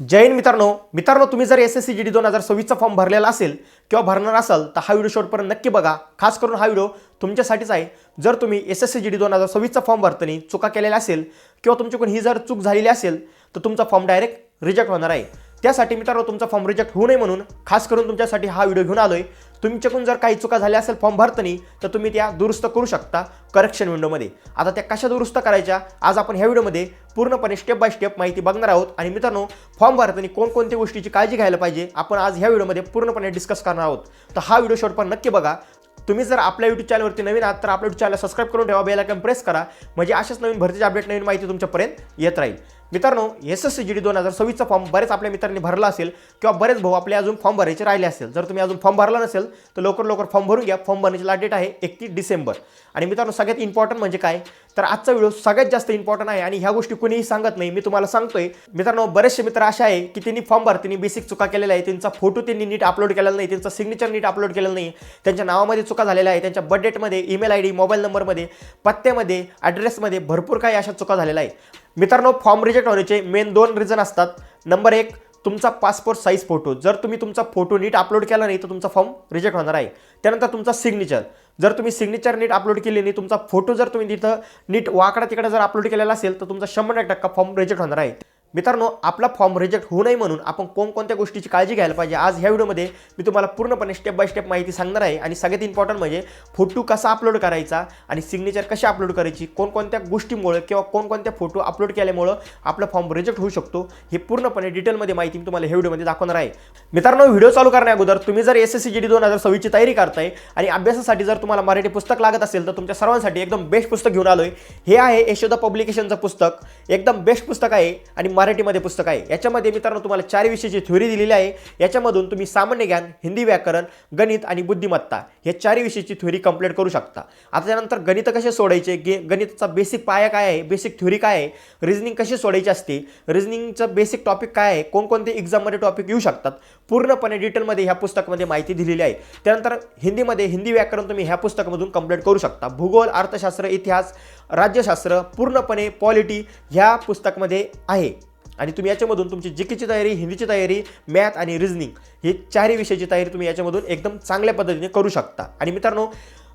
जैन मित्रांनो. मित्रांनो तुम्ही जर S S C G D दोन हजार सव्वीसचा फॉर्म भरलेला असेल किंवा भरणार असाल तर हा व्हिडिओ शेवटपर्यंत नक्की बघा. खास करून हा व्हिडिओ तुमच्यासाठीच आहे. जर तुम्ही S S C G D दोन हजार सव्वीसचा फॉर्म भरताना चुका केलेल्या असेल किंवा तुमच्याकडून ही जर चूक झालेली असेल तर तुमचा फॉर्म डायरेक्ट रिजेक्ट होणार आहे. त्यासाठी मित्रांनो तुमचा फॉर्म रिजेक्ट होऊ नये म्हणून खास करून तुमच्यासाठी हा व्हिडिओ घेऊन आलोय. तुमच्याकडून जर काही चुका झाल्या असेल फॉर्म भरताना तर तुम्ही त्या दुरुस्त करू शकता करेक्शन विंडोमध्ये आता त्या कशा दुरुस्त करायच्या आज आपण ह्या व्हिडिओमध्ये पूर्णपणे स्टेप बाय स्टेप माहिती बघणार आहोत. आणि मित्रांनो फॉर्म भरताना कोणकोणत्या गोष्टीची काळजी घ्यायला पाहिजे आपण आज ह्या व्हिडिओमध्ये पूर्णपणे डिस्कस करणार आहोत. तर हा व्हिडिओ शेवटपर्यंत नक्की बघा. तुम्ही जर आपल्या यूट्यूब चॅनलवरती नवीन आहात तर आपल्या यूट्यूब चॅनल सबस्क्राईब करून ठेवा बेल आयकॉन प्रेस करा. म्हणजे अशाच नवीन भरतीची अपडेट नवीन माहिती तुमच्यापर्यंत येत राहील. मित्रांनो S S C G D दोन हजार सव्वीसचा फॉर्म बरेच आपल्या मित्रांनी भरला असेल किंवा बरेच भाऊ आपले अजून फॉर्म भरायचे राहिले असेल. जर तुम्ही अजून फॉर्म भरला नसेल तर लवकर लवकर फॉर्म भरून घ्या. फॉर्म भरण्याची लास्ट डेट आहे एकतीस डिसेंबर. आणि मित्रांनो सगळ्यात इम्पॉर्टंट म्हणजे काय? तर आजचा व्हिडिओ सगळ्यात जास्त इम्पॉर्टंट आहे आणि ह्या गोष्टी कुणीही सांगत नाही. मी तुम्हाला सांगतोय मित्रांनो बरेचसे मित्र असे आहे की त्यांनी फॉर्म भरताना बेसिक चुका केलेल्या आहे त्यांचा फोटो त्यांनी नीट अपलोड केलेला नाही. त्यांचा सिग्नेचर नीट अपलोड केलेला नाही. त्यांच्या नावामध्ये चुका झालेल्या आहे त्यांच्या बर्थडेटमध्ये ईमेल आय डी मोबाईल नंबरमध्ये पत्त्यामध्ये ॲड्रेसमध्ये भरपूर काही अशा चुका झालेल्या आहे मित्रांनो फॉर्म रिजेक्ट होण्याचे मेन दोन रिझन असतात. नंबर एक तुमचा पासपोर्ट साईज फोटो जर तुम्ही तुमचा फोटो नीट अपलोड केला नाही तर तुमचा फॉर्म रिजेक्ट होणार आहे. त्यानंतर तुमचा सिग्नेचर जर तुम्ही सिग्नेचर नीट अपलोड केली नाही तुमचा फोटो जर तुम्ही तिथं नीट वाकडा तिकडे जर अपलोड केलेला असेल तर तुमचा शंभर टक्का फॉर्म रिजेक्ट होणार आहे. मित्रांनो आपला फॉर्म रिजेक्ट होऊ नये म्हणून आपण कोणकोणत्या गोष्टीची काळजी घ्यायला पाहिजे आज ह्या व्हिडिओमध्ये मी तुम्हाला पूर्णपणे स्टेप बाय स्टेप माहिती सांगणार आहे. आणि सगळ्यात इम्पॉर्टंट म्हणजे फोटो कसा अपलोड करायचा आणि सिग्नेचर कशी अपलोड करायची कोणकोणत्या गोष्टीमुळे किंवा कोणकोणत्या फोटो अपलोड केल्यामुळं आपला फॉर्म रिजेक्ट होऊ शकतो हे पूर्णपणे डिटेलमध्ये माहिती मी तुम्हाला ह्या व्हिडिओमध्ये दाखवणार आहे. मित्रांनो व्हिडिओ चालू करण्या अगोदर तुम्ही जर S S C G D दोन हजार सव्वीसची तयारी करताय आणि अभ्यासासाठी जर तुम्हाला मराठी पुस्तक लागत असेल तर तुमच्या सर्वांसाठी एकदम बेस्ट पुस्तक घेऊन आलोय. हे आहे यशोदा पब्लिकेशनचं पुस्तक. एकदम बेस्ट पुस्तक आहे आणि मराठीमध्ये पुस्तक आहे. याच्यामध्ये मित्रांनो तुम्हाला चार विषयाची थ्योरी दिलेली आहे याच्यामधून तुम्ही सामान्य ज्ञान हिंदी व्याकरण गणित आणि बुद्धिमत्ता हे चारही विषयाची थ्योरी कंप्लीट करू शकता. आता त्यानंतर गणित कसे सोडायचे? गे गणिताचा बेसिक पाया काय आहे? बेसिक थ्योरी काय आहे? रिझनिंग कशी सोडायची असते? रिझनिंगचं बेसिक टॉपिक काय आहे? कोणकोणते एक्झाममध्ये टॉपिक येऊ शकतात? पूर्णपणे डिटेलमध्ये ह्या पुस्तकामध्ये माहिती दिलेली आहे. त्यानंतर हिंदीमध्ये हिंदी व्याकरण तुम्ही ह्या पुस्तकामधून कंप्लीट करू शकता. भूगोल अर्थशास्त्र इतिहास राज्यशास्त्र पूर्णपणे पॉलिटी ह्या पुस्तकामध्ये आहे. आणि तुम्ही याच्यामधून तुमची जीकेची तयारी हिंदीची तयारी मॅथ आणि रिझनिंग ही चारही विषयाची तयारी तुम्ही याच्यामधून एकदम चांगल्या पद्धतीने करू शकता. आणि मित्रांनो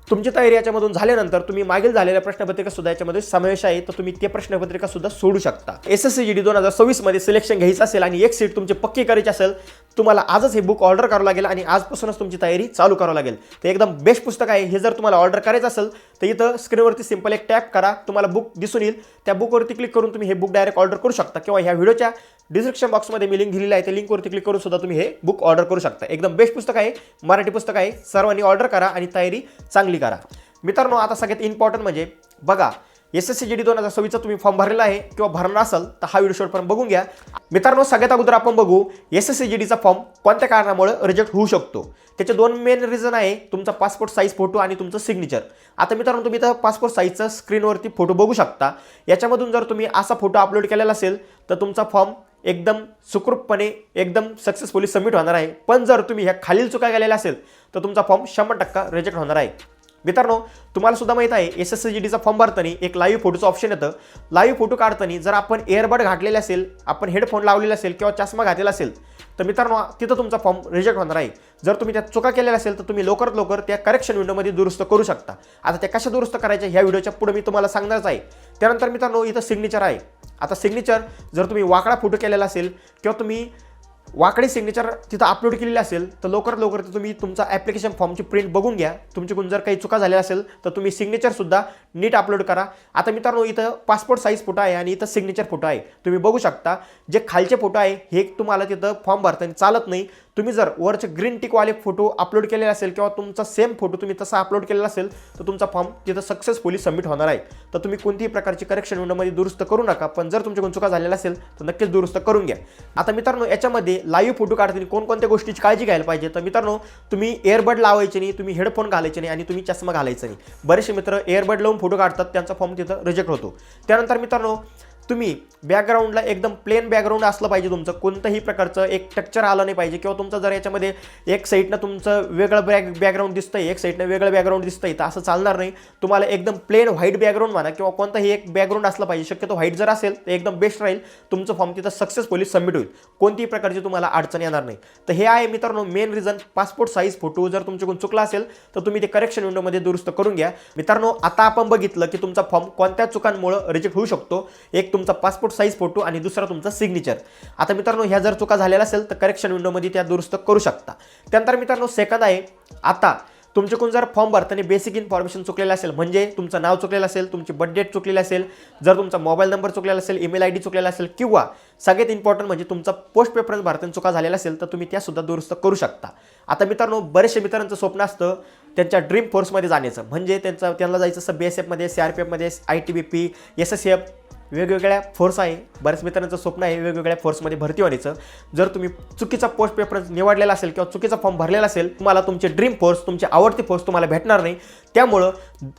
तुमची तयारी याच्यामधून झाल्यानंतर तुम्ही मागील झालेल्या प्रश्नपत्रिका सुद्धा याच्यामध्ये समावेश आहे तर तुम्ही ते प्रश्नपत्रिका सुद्धा सोडू शकता. S S C G D दोन हजार सव्वीसमध्ये सिलेक्शन घ्यायचं असेल आणि एक सीट तुमची पक्की करायची असेल तुम्हाला आजच हे बुक ऑर्डर करावं लागेल आणि आजपासूनच तुमची तयारी चालू करावं लागेल. ते एकदम बेस्ट पुस्तक आहे हे जर तुम्हाला ऑर्डर करायचं असेल तर इथं स्क्रीनवरती सिंपल एक टॅप करा. तुम्हाला बुक दिसून येईल. त्या बुकवरती क्लिक करून तुम्ही हे बुक डायरेक्ट ऑर्डर करू शकता. किंवा ह्या व्हिडिओच्या डिस्क्रिप्शन बॉक्समध्ये मी लिंक दिलेली आहे. त्या लिंकवरती क्लिक करून सुद्धा तुम्ही हे बुक ऑर्डर करू शकता. एकदम बेस्ट पुस्तक आहे. मराठी पुस्तक आहे. सर्वांनी ऑर्डर करा आणि तयारी चांगली करा. मित्रांनो आता सगळ्यात इम्पॉर्टंट म्हणजे बघा S S C G D दोन हजार सव्वीसचा तुम्ही फॉर्म भरलेला आहे किंवा भरणार असाल तर हा व्हिडिओ शेवटपर्यंत बघून घ्या. मित्रांनो सगळ्यात अगोदर आपण बघू एस एस सी जी डीचा फॉर्म कोणत्या कारणामुळे रिजेक्ट होऊ शकतो? त्याचे दोन मेन रिझन आहे तुमचा पासपोर्ट साईज फोटो आणि तुमचं सिग्नेचर आता मित्रांनो तुम्ही तर पासपोर्ट साईजचा स्क्रीनवरती फोटो बघू शकता. याच्यामधून जर तुम्ही असा फोटो अपलोड केलेला असेल तर तुमचा फॉर्म एकदम सुखरूपपणे एकदम सक्सेसफुली सबमिट होणार आहे. पण जर तुम्ही ह्या खालील चुका गेलेल्या असेल तर तुमचा फॉर्म शंभर टक्का रिजेक्ट होणार आहे. मित्रांनो तुम्हाला सुद्धा माहीत आहे एस एस सी जी डीचा फॉर्म भरताना एक लाईव्ह फोटोचं ऑप्शन येतं. लाईव्ह फोटो काढताना जर आपण एअरबड घातलेले असेल आपण हेडफोन लावलेला असेल किंवा चष्मा घातलेला असेल तर मित्रांनो तिथं तुमचा फॉर्म रिजेक्ट होणार आहे. जर तुम्ही त्यात चुका केलेल्या असेल तर तुम्ही लवकरात लवकर त्या करेक्शन विंडोमध्ये दुरुस्त करू शकता. आता त्या कशा दुरुस्त करायच्या ह्या व्हिडिओच्या पुढे मी तुम्हाला सांगणारच आहे. त्यानंतर मित्रांनो इथं सिग्नेचर आहे. आता सिग्नेचर जर तुम्ही वाकडा फोटो केलेला असेल किंवा तुम्ही वाकडी सिग्नेचर तिथं अपलोड केलेली असेल तर लवकरात लवकर तुम्ही तुमचा ॲप्लिकेशन फॉर्मची प्रिंट बघून घ्या. तुमच्याकडून जर काही चुका झाल्या असेल तर तुम्ही सिग्नेचरसुद्धा नीट अपलोड करा. आता मित्रांनो इथं पासपोर्ट साईज फोटो आहे आणि इथं सिग्नेचर फोटो आहे. तुम्ही बघू शकता जे खालचे फोटो आहे हे तुम्हाला तिथं फॉर्म भरताना चालत नाही. तुम्ही जर वरचे ग्रीन टिकवाले फोटो अपलोड केलेले असेल किंवा तुमचा सेम फोटो तुम्ही तसा अपलोड केलेला असेल तर तुमचा फॉर्म तिथं सक्सेसफुली सबमिट होणार आहे. तर तुम्ही कोणतीही प्रकारची करेक्शन विंडोमध्ये दुरुस्त करू नका पण जर तुमच्याकडून चुका झालेल्या असेल तर नक्कीच दुरुस्त करून घ्या. आता मित्रांनो याच्यामध्ये लाईव्ह फोटो काढताना कोणकोणत्या गोष्टीची काळजी घ्यायला पाहिजे? तर मित्रांनो तुम्ही एअरबड लावायचे नाही तुम्ही हेडफोन घालायचे नाही आणि तुम्ही चष्मा घालायचा नाही. बरेचसे मित्र एअरबड लावून फोटो काढतात त्यांचा फॉर्म तिथं रिजेक्ट होतो. त्यानंतर मित्रांनो तुम्ही बॅकग्राऊंडला एकदम प्लेन बॅकग्राऊंड असलं पाहिजे तुमचं. कोणतंही प्रकारचं एक टक्चर आलं नाही पाहिजे. किंवा तुमचं जर याच्यामध्ये एक साईडनं तुमचं वेगळं बॅक बॅकग्राऊंड दिसतंय एक साईडनं वेगळं बॅकग्राऊंड दिसतंय तर असं चालणार नाही. तुम्हाला एकदम प्लेन व्हाईट बॅकग्राऊंड म्हणा किंवा कोणताही एक बॅकग्राऊंड असलं पाहिजे. शक्यतो व्हाईट जर असेल तर एकदम बेस्ट राहील. तुमचं फॉर्म तिथं सक्सेसफुली सबमिट होईल. कोणतीही प्रकारची तुम्हाला अडचण येणार नाही. तर हे आहे मित्रांनो main reason passport size photo जर तुमच्याकडून चुकला असेल तर तुम्ही ते करेक्शन विंडोमध्ये दुरुस्त करून घ्या. मित्रांनो आता आपण बघितलं की तुमचा फॉर्म कोणत्या चुकांमुळे रिजेक्ट होऊ शकतो. एक तुमचा पासपोर्ट साईज फोटो आणि दुसरा तुमचा सिग्नेचर आता मित्रांनो ह्या जर चुका झालेल्या असेल तर करेक्शन विंडोमध्ये त्या दुरुस्त करू शकता. त्यानंतर मित्रांनो सेकंद आहे आता तुमच्याकडून जर फॉर्म भरताना बेसिक इन्फॉर्मेशन चुकलेलं असेल म्हणजे तुमचं नाव चुकलेलं असेल तुमची बर्थ डेट चुकलेली असेल जर तुमचा मोबाईल नंबर चुकलेला असेल ईमेल आय डी चुकलेला असेल किंवा सगळ्यात इम्पॉर्टंट म्हणजे तुमचा पोस्ट पेपरन्स भरताना चुका झालेला असेल तर तुम्ही त्यासुद्धा दुरुस्त करू शकता. आता मित्रांनो बरेचसे मित्रांचं स्वप्न असतं त्यांच्या ड्रीम फोर्समध्ये जाण्याचं. म्हणजे त्यांचं त्यांना जायचं असं बी एस एफमध्ये C R P एफमध्ये I T B P S S F वेगवेगळ्या फोर्स आहे. बऱ्याच मित्रांचं स्वप्न आहे वेगवेगळ्या फोर्समध्ये भरती होण्याचं. जर तुम्ही चुकीचा पोस्ट प्रेफरन्स निवडलेला असेल किंवा चुकीचा फॉर्म भरलेला असेल तुम्हाला तुमचे ड्रीम फोर्स तुमचे आवडती फोर्स तुम्हाला भेटणार नाही. त्यामुळं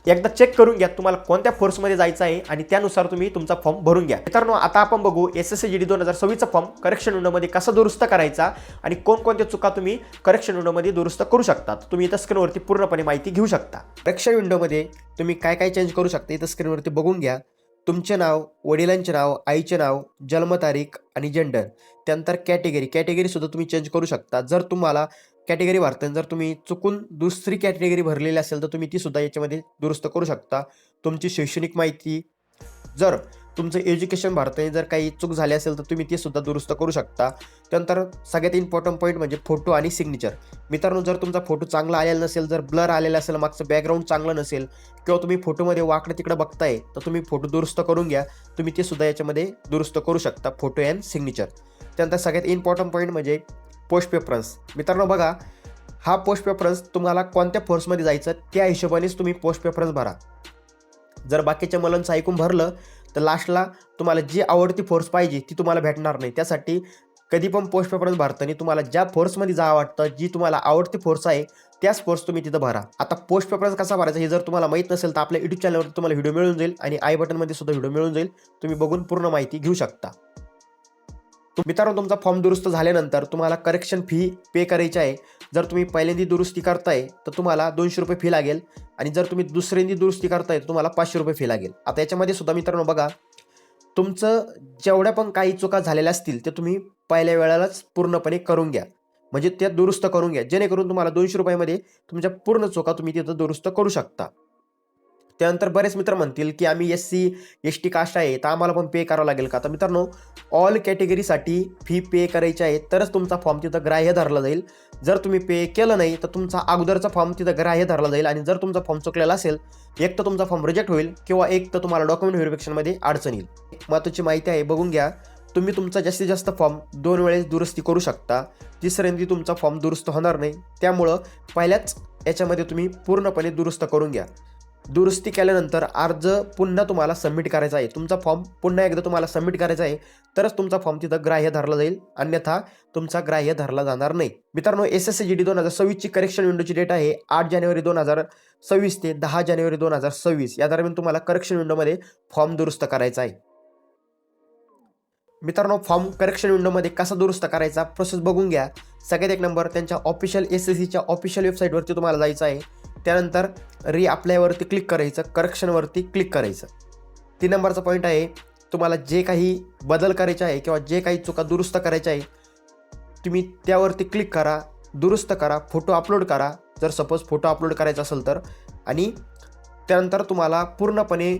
एकदा चेक करून घ्या तुम्हाला कोणत्या फोर्समध्ये जायचं आहे आणि त्यानुसार तुम्ही तुमचा फॉर्म भरून घ्या. मित्रांनो आता आपण बघू S S C G D दोन हजार सव्वीसचा फॉर्म करेक्शन विंडोमध्ये कसा दुरुस्त करायचा आणि कोणकोणत्या चुका तुम्ही करेक्शन विंडोमध्ये दुरुस्त करू शकता तुम्ही इथं स्क्रीनवरती पूर्णपणे माहिती घेऊ शकता. करेक्शन विंडोमध्ये तुम्ही काय काय चेंज करू शकता इथं स्क्रीनवरती बघून घ्या. तुमचे नाव वडिलांचे नाव आईचे नाव जन्मतारीख आणि जेंडर त्यानंतर कॅटेगरी कॅटेगरीसुद्धा तुम्ही चेंज करू शकता. जर तुम्हाला कॅटेगरी भरताना जर तुम्ही चुकून दुसरी कॅटेगरी भरलेली असेल तर तुम्ही ती सुद्धा याच्यामध्ये दुरुस्त करू शकता. तुमची शैक्षणिक माहिती. जर तुमचं एज्युकेशन भारताने जर काही चूक झाली असेल तर तुम्ही ती सुद्धा दुरुस्त करू शकता. त्यानंतर सगळ्यात इम्पॉर्टंट पॉईंट म्हणजे फोटो आणि सिग्नेचर मित्रांनो जर तुमचा फोटो चांगला आलेला नसेल जर ब्लर आलेला असेल मागचं बॅकग्राऊंड चांगलं नसेल किंवा तुम्ही फोटोमध्ये वाकडं तिकडं बघताय तर तुम्ही फोटो दुरुस्त करून घ्या. तुम्ही ते सुद्धा याच्यामध्ये दुरुस्त करू शकता फोटो अँड सिग्नेचर त्यानंतर सगळ्यात इम्पॉर्टंट पॉईंट म्हणजे पोस्ट पेपरन्स मित्रांनो बघा हा पोस्ट पेपरन्स तुम्हाला कोणत्या फोर्समध्ये जायचं त्या हिशोबानेच तुम्ही पोस्ट पेपरन्स भरा. जर बाकीच्या मुलांचं ऐकून भरलं तर लास्टला तुम्हाला जी आवडती फोर्स पाहिजे ती तुम्हाला भेटणार नाही. त्यासाठी कधी पण पोस्ट पेपर्स भरताना तुम्हाला ज्या फोर्समध्ये जा वाटतं जी तुम्हाला आवडती फोर्स आहे त्याच फोर्स तुम्ही तिथं भरा. आता पोस्ट प्रेफरन्स कसा भरायचा हे जर तुम्हाला माहीत नसेल तर आपल्या युट्यूब चॅनलवर तुम्हाला व्हिडिओ मिळून जाईल आणि आय बटनमध्ये सुद्धा व्हिडिओ मिळून जाईल. तुम्ही बघून पूर्ण माहिती घेऊ शकता. मित्रांनो तुमचा फॉर्म दुरुस्त झाल्यानंतर तुम्हाला करेक्शन फी पे करायची आहे. जर तुम्ही पहिल्यांदी दुरुस्ती करताय तर तुम्हाला दोनशे रुपये फी लागेल. आणि जर तुम्ही दुसऱ्यांदी दुरुस्ती करताय तर तुम्हाला पाचशे रुपये फी लागेल. आता याच्यामध्ये सुद्धा मित्रांनो बघा तुमचं जेवढ्या पण काही चुका झालेल्या असतील ते तुम्ही पहिल्या वेळेलाच पूर्णपणे करून घ्या. म्हणजे त्या दुरुस्त करून घ्या. जेणेकरून तुम्हाला दोनशे रुपयामध्ये तुमच्या पूर्ण चुका तुम्ही तिथं दुरुस्त करू शकता. त्यानंतर बरेच मित्र म्हणतील की आम्ही S C S T caste आहे तर आम्हाला पण पे करावं लागेल का? तर मित्रांनो ऑल कॅटेगरीसाठी फी पे करायची आहे तरच तुमचा फॉर्म तिथं ग्राह्य धरला जाईल. जर तुम्ही पे केलं नाही तर तुमचा अगोदरचा फॉर्म तिथं ग्राह्य धरला जाईल आणि जर तुमचा फॉर्म चुकलेला असेल एक तर तुमचा फॉर्म रिजेक्ट होईल किंवा एक तर तुम्हाला डॉक्युमेंट व्हेरिफिकेशनमध्ये अडचण येईल. महत्त्वाची माहिती आहे बघून घ्या. तुम्ही तुमचा जास्तीत जास्त फॉर्म दोन वेळेस दुरुस्ती करू शकता. तिसऱ्यांदी तुमचा फॉर्म दुरुस्त होणार नाही त्यामुळं पहिल्याच याच्यामध्ये तुम्ही पूर्णपणे दुरुस्त करून घ्या. दुरुस्ती केल्यानंतर अर्ज पुन्हा तुम्हाला सबमिट करायचा आहे. तुमचा फॉर्म पुन्हा एकदा तुम्हाला सबमिट करायचा आहे तरच तुमचा फॉर्म तिथं ग्राह्य धरला जाईल. अन्यथा तुमचा ग्राह्य धरला जाणार नाही. मित्रांनो S S C G D दोन हजार सव्वीसची करेक्शन विंडोची डेट आहे आठ जानेवारी दोन हजार सव्वीस ते दहा जानेवारी दोन हजार सव्वीस. या दरम्यान तुम्हाला करेक्शन विंडोमध्ये फॉर्म दुरुस्त करायचा आहे. मित्रांनो फॉर्म करेक्शन विंडोमध्ये कसा दुरुस्त करायचा प्रोसेस बघून घ्या. सगळ्यात एक नंबर त्यांच्या ऑफिशियल एस एस सीच्या ऑफिशियल वेबसाईटवरती तुम्हाला जायचं आहे. त्यानंतर रिअप्लायवरती क्लिक करायचं करेक्शनवरती क्लिक करायचं. तीन नंबरचा पॉईंट आहे तुम्हाला जे काही बदल करायचे आहे किंवा जे काही चुका दुरुस्त करायच्या आहे तुम्ही त्यावरती क्लिक करा दुरुस्त करा फोटो अपलोड करा. जर सपोज फोटो अपलोड करायचा असेल तर. आणि त्यानंतर तुम्हाला पूर्णपणे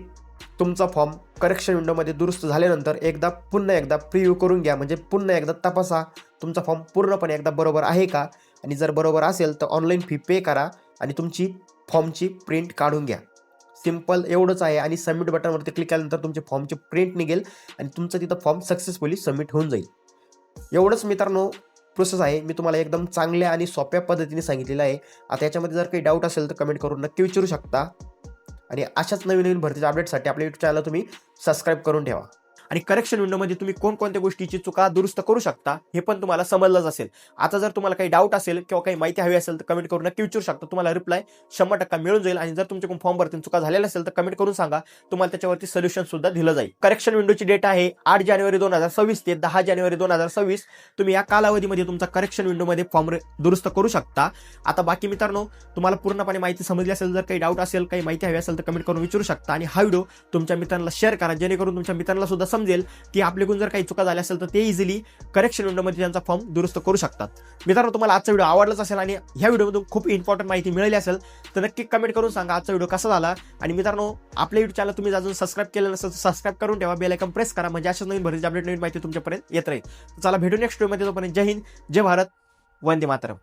तुमचा फॉर्म करेक्शन विंडोमध्ये दुरुस्त झाल्यानंतर एकदा पुन्हा एकदा प्रिव्ह्यू करून घ्या. म्हणजे पुन्हा एकदा तपासा तुमचा फॉर्म पूर्णपणे एकदा बरोबर आहे का? आणि जर बरोबर असेल तर ऑनलाईन फी पे करा. आणि तुमची फॉर्मची प्रिंट काढून घ्या. सिंपल एवढंच आहे आणि सबमिट बटनवरती क्लिक केल्यानंतर तुमचे फॉर्मचे प्रिंट निघेल आणि तुमचं तिथं फॉर्म सक्सेसफुली सबमिट होऊन जाईल. एवढंच मित्रांनो प्रोसेस आहे. मी तुम्हाला एकदम चांगल्या आणि सोप्या पद्धतीने सांगितलेलं आहे. आता याच्यामध्ये जर काही डाऊट असेल तर कमेंट करून नक्की विचारू शकता. आणि अशाच नवीन नवीन भरतीच्या अपडेटसाठी आपल्या यूट्यूब चॅनलला तुम्ही सबस्क्राईब करून ठेवा. आणि करेक्शन विंडोमध्ये तुम्ही कोणकोणत्या गोष्टीची चुका दुरुस्त करू शकता हे पण तुम्हाला समजलंच असेल. आता जर तुम्हाला काही डाऊट असेल किंवा काही माहिती हवी असेल तर कमेंट करून नक्की विचारू शकता. तुम्हाला रिप्लाय शंभर टक्का मिळून जाईल आणि जर तुमच्याकडून फॉर्म भरती चुका झालेला असेल तर कमेंट करून सांगा. तुम्हाला त्याच्यावरती सोल्युशन सुद्धा दिलं जाईल. करेक्शन विंडोची डेट आहे आठ जानेवारी दोन हजार सव्वीस ते दहा जानेवारी दोन हजार सव्वीस. तुम्ही या कालावधीमध्ये तुमचा करेक्शन विंडोमध्ये फॉर्म दुरुस्त करू शकता. आता बाकी मित्रांनो तुम्हाला पूर्णपणे माहिती समजली असेल जर काही डाऊट असेल काही माहिती हवी असेल तर कमेंट करून विचारू शकता. आणि हा व्हिडिओ तुमच्या मित्रांना शेअर करा जेणेकरून तुमच्या मित्रांना सुद्धा समजेल की आपल्याकडून जर काही चुका झाल्या असेल तर ते इझिली करेक्शन विंडोमध्ये त्यांचा फॉर्म दुरुस्त करू शकतात. मित्रांनो तुम्हाला आजचा व्हिडिओ आवडलाच असेल आणि ह्या व्हिडिओमधून खूप इम्पॉर्टंट माहिती मिळाली असेल तर नक्की कमेंट करून सांगा आजचा व्हिडिओ कसा झाला. आणि मित्रांनो आपल्या युट्यूब चॅनल तुम्ही अजून सबस्क्राईब केलं नसेल तर सबस्क्राईब करून ठेवा. बेल आयकॉन प्रेस करा. म्हणजे अशाच नवीन भरतीची अपडेट नवीन माहिती तुमच्यापर्यंत येत राहील. चला भेटू नेक्स्ट व्हिडिओमध्ये तोपर्यंत जय हिंद जय भारत वंदे मातरम.